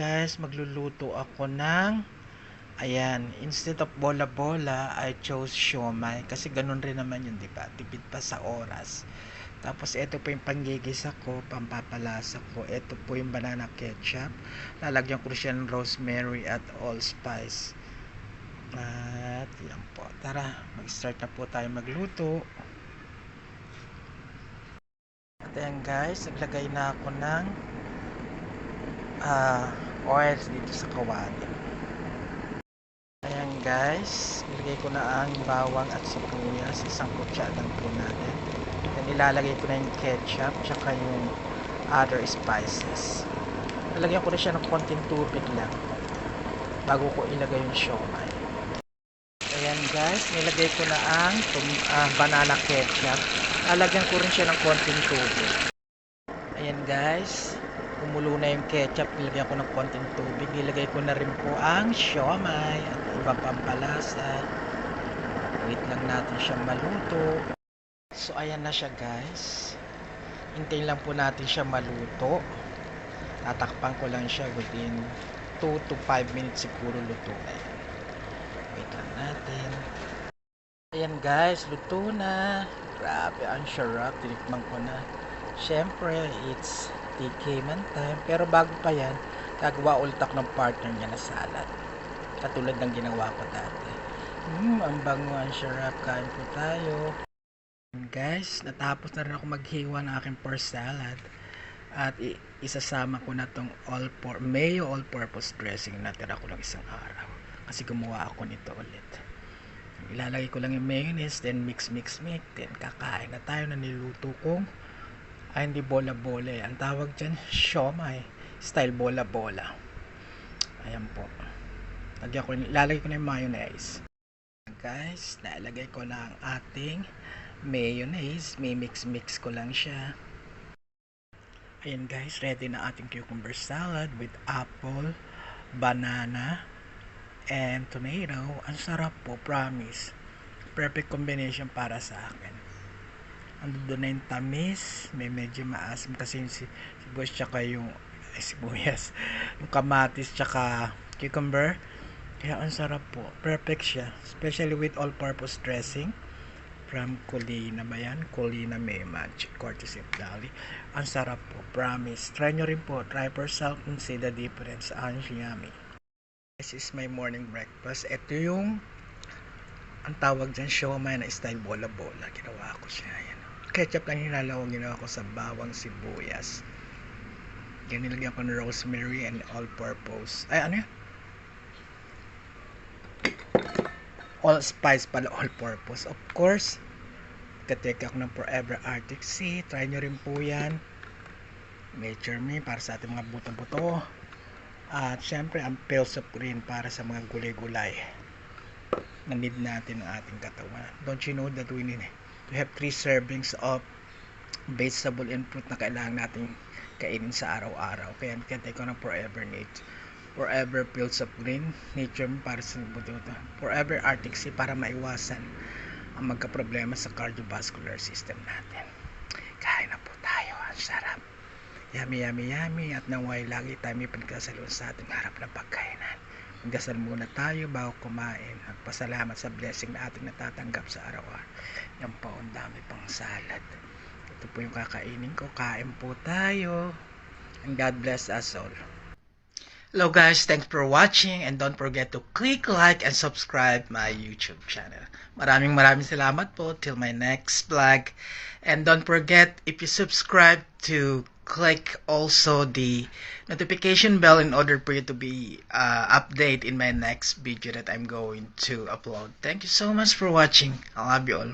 guys, magluluto ako ng ayan, instead of bola-bola, I chose siomay kasi ganun rin naman yun, di ba? Tipid pa sa oras. Tapos ito po yung panggigisa ko, pampapalasa ko. Ito po yung banana ketchup. Lalagyan ko siya ng rosemary at allspice. At yan po. Tara, mag-start na po tayo magluto. At ayan guys, naglagay na ako ng ah oils dito sa kawali. Ayan guys, nilagay ko na ang bawang at sibuyas, isang kutsara po natin. Then ilalagay ko na yung ketchup, tsaka yung other spices. Lalagyan ko na siya ng konting tubig lang bago ko ilagay yung siomay. Ayan guys, nilagay ko na ang tum- ah, banana ketchup. Lalagyan ko rin siya ng konting tubig. Ayan guys, kumulo na yung ketchup, nilagyan ko ng konting tubig. Nilagay ko na rin po ang siomay at ibang pampalasa. Wait lang natin siyang maluto. So ayan na siya guys. Hintayin lang po natin siya maluto. Tatakpan ko lang siya within 2 to 5 minutes siguro luto yan. Wait lang natin. Ayan guys, luto na. Grabe, ang sarap. Tinikman ko na. Siyempre, it's TK man time. Pero bago pa yan, gagawa ulit ako ng partner niya na salad. Katulad ng ginawa ko dati. Mmm, ang bango, ang sarap. Kain po tayo. Ayan, Guys, natapos na rin ako maghiwa ng aking first salad. At isasama ko na tong all por mayo all purpose dressing na natira ko lang isang araw. Kasi gumawa ako nito ulit. Ilalagay ko lang yung mayonnaise, then mix, mix, mix. Then kakain na tayo na niluto kong ay hindi bola-bola eh. Ang tawag dyan, siomay. Style bola-bola. Ayan po. Lagyan ko, lalagay ko na yung mayonnaise. Guys, nalagay ko na ang ating mayonnaise. May mix-mix ko lang siya. Ayan guys, ready na ating cucumber salad with apple, banana, and tomato. Ang sarap po, promise. Perfect combination para sa akin. Ando na yung tamis, may medyo maasim kasi yung si, sibuyas tsaka yung ay, sibuyas, yung kamatis tsaka cucumber. Kaya ang sarap po. Perfect siya. Especially with all-purpose dressing from Colina ba yan? Colina May Magic, courtesy of Dali. Ang sarap po. Promise. Try nyo rin po. Try for yourself and see the difference. Ang yummy. This is my morning breakfast. Ito yung ang tawag dyan, siomay na style bola-bola. Ginawa ko siya. Yan. Ketchup lang hinalawang ginawa ko sa bawang sibuyas. Yan nilagyan ko ng rosemary and all-purpose. Ay, ano yan? All spice pala, all-purpose. Of course, kateke ako ng Forever Arctic Sea. Try nyo rin po yan. Nature Me para sa ating mga buto-buto. At syempre, ang pills of green para sa mga gulay-gulay na need natin ang ating katawan. Don't you know that we need to have three servings of vegetable and fruit na kailangan natin kainin sa araw-araw. Kaya kaya ko ng Forever Nature. Forever Pills of Green, Nature para sa buto Forever Arctic Sea para maiwasan ang magka-problema sa cardiovascular system natin. Kain na po tayo. Ang sarap. Yummy, yummy, yummy. At naway lagi tayo may pinagkasalun sa ating harap ng pagkainan. Magdasal muna tayo bago kumain at pasalamat sa blessing na ating natatanggap sa araw-araw. Yan po, ang dami pang salad. Ito po yung kakainin ko. Kain po tayo. And God bless us all. Hello guys, thanks for watching and don't forget to click like and subscribe my YouTube channel. Maraming maraming salamat po till my next vlog. And don't forget if you subscribe to click also the notification bell in order for you to be uh, update in my next video that I'm going to upload. Thank you so much for watching. I love you all.